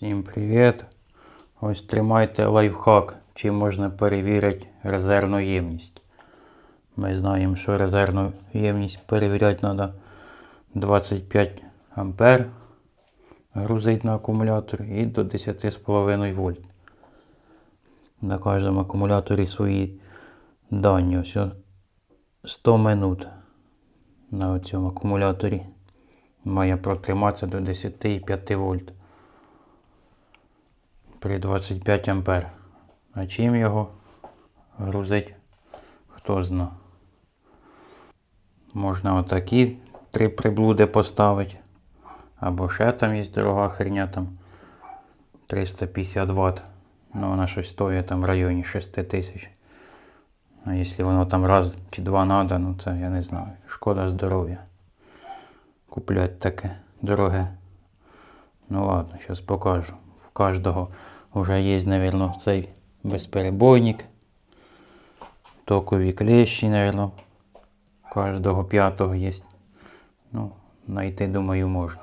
Всім привіт! Ось тримайте лайфхак, чим можна перевірити резервну ємність. Ми знаємо, що резервну ємність перевіряти треба 25 ампер грузить на акумулятор і до 10,5 вольт. На кожному акумуляторі свої дані. Ось 100 минут на цьому акумуляторі має протриматися до 10,5 вольт при 25 ампер. А чим його грузить, хто зна. Можна отакі три приблуди поставити. Або ще там є дорога херня там 350 Вт. Ну вона щось стоїть там в районі 6 тисяч. А якщо воно там раз чи два надо, ну це я не знаю. Шкода здоров'я. Куплять таке дороге. Ну ладно, зараз покажу. В кожного вже є, мабуть, цей безперебойник. Токові клещі, мабуть. У кожного п'ятого є. Ну, знайти, думаю, можна.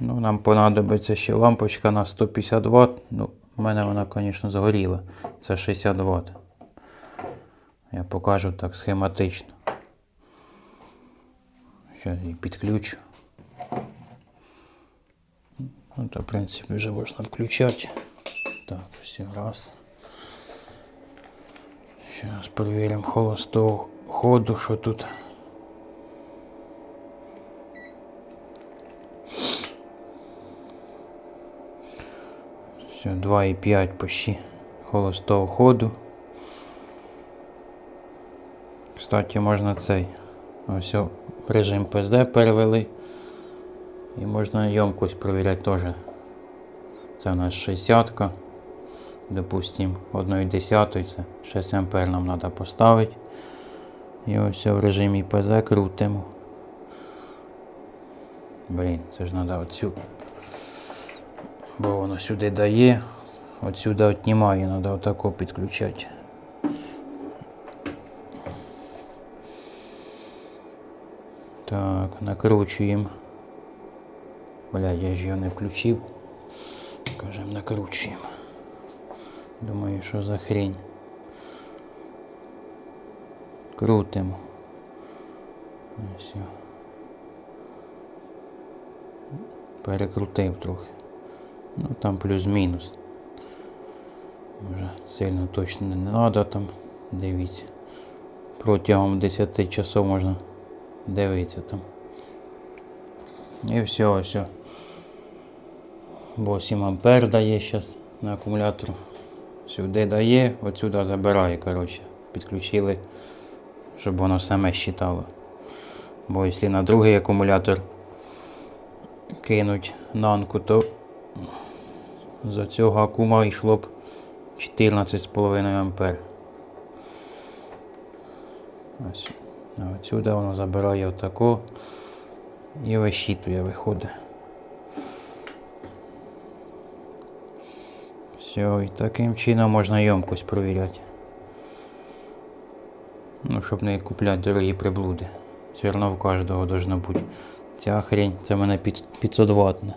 Ну, нам понадобиться ще лампочка на 150 Вт. Ну, в мене вона, звісно, згоріла. Це 60 Вт. Я покажу так схематично. Зараз її підключу. Ну, в принципі, вже можна включати. Так, все, раз. Зараз перевіримо холостого ходу, що тут. Все, 2,5 почти холостого ходу. Кстати, можна цей. Ось режим ПЗ перевели. І можна ємкость перевіряти теж. Це у нас 60. -ка. Допустим, 1,10 це 6 ампер нам треба поставити. І ось в режимі ПЗ крутимо. Блін, це ж треба оцю. Бо воно сюди дає. Отсюди віднімає, треба отако підключати. Так, накручуємо. Бля, я ж його не включив. Кажем, накручуємо. Думаю, що за хрень. Крутимо. Ось. о. Перекрутив трохи. Ну там плюс-мінус. Може сильно точно не треба там. Дивіться. Протягом 10 часов можна дивитися там. І все, ось. О. 8 ампер дає зараз на акумулятор. Сюди дає, отсюди забирає, коротше. Підключили, щоб воно саме считало. Бо якщо на другий акумулятор кинуть нанку, то за цього акума йшло б 14,5 ампер. Ось. А отсюди воно забирає отако і вищитує, виходить. Все, і таким чином можна ємкость провіряти. Ну, щоб не купляти дорогі приблуди. Все одно в кожного должно бути. Ця хрень, це в мене 500 ватна.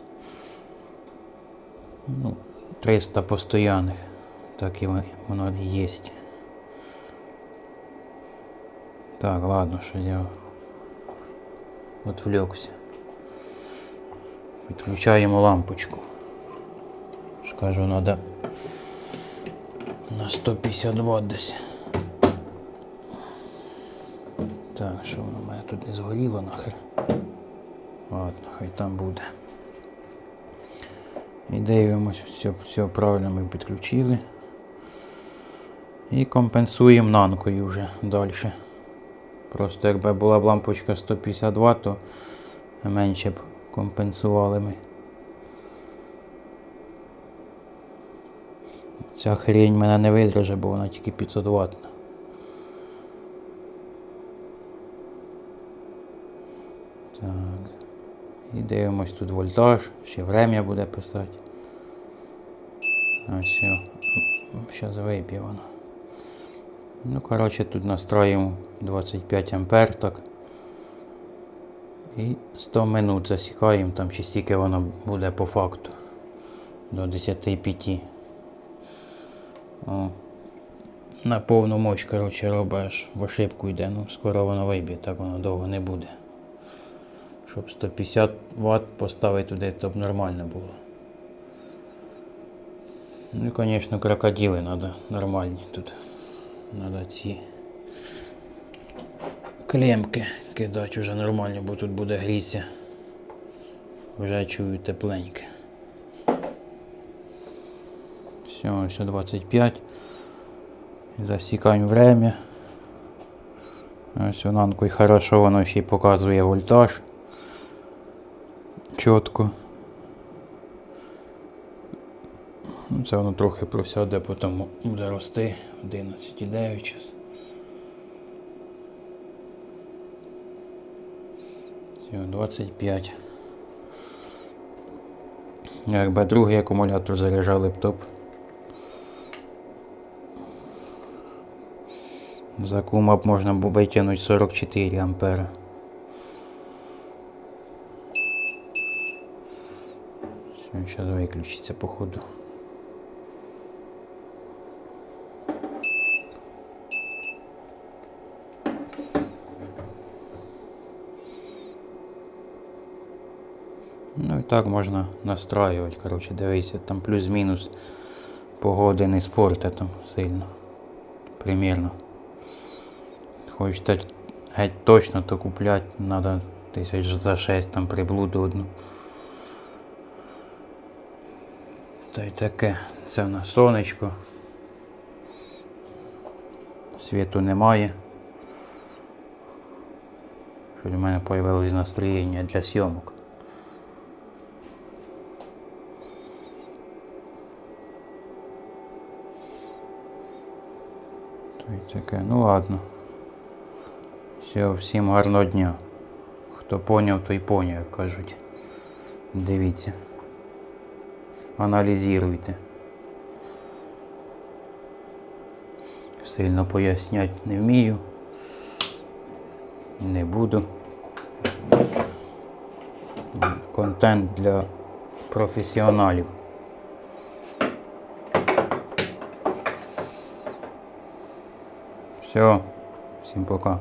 Ну, 300 постоянних. Так і воно є. Так, ладно, що я отвлекся. Підключаємо лампочку. Скажу, надо на 150 Вт десь. Так, що воно в мене тут не згоріло нахер. Ладно, хай там буде. І дивимось, все, все правильно ми підключили. І компенсуємо нанкою вже далі. Просто якби була б лампочка 150 Вт, то менше б компенсували ми. Ця хрень мене не видраже, бо вона тільки 500 Вт. Так. І дивимось тут вольтаж, ще врем'я буде писати. Ось. Зараз вип'є воно. Ну, коротше, тут настроїмо 25 ампер так. І 100 минут засікаємо, там чи стільки воно буде по факту. До 10.5. О. На повну мощь, коротше, робиш, в ошибку йде. Ну, скоро воно виб'є, так воно довго не буде. Щоб 150 Вт поставити туди, то б нормально було. Ну і, звісно, крокодили треба нормальні тут. Треба ці клемки кидати вже нормально, бо тут буде грітися. Вже чую тепленьке. Все, все 25. Засікаємо время. Ось нанку і хорошо воно ще й показує вольтаж. Чітко. Ну, Це воно трохи просяде, потім буде рости 11,9 час. Все, 25. Якби другий акумулятор заряджали б топ. За кума б можна витягнути 44 ампера. Все, зараз виключиться походу. Ну і так можна настраювати. Коротше, дивися, там плюс-мінус погоди не спорте там сильно. Примірно. Хочете геть точно то купляти, треба тисяч за 6 там приблуду одну. Та й таке. Це в нас сонечко. Світу немає. Що в мене появилось настроєння для й таке. Ну ладно. Все, всім гарного дня. Хто поняв, той поняв, як кажуть. Дивіться. Аналізуйте. Сильно пояснять не вмію. Не буду. Контент для професіоналів. Все, всім пока.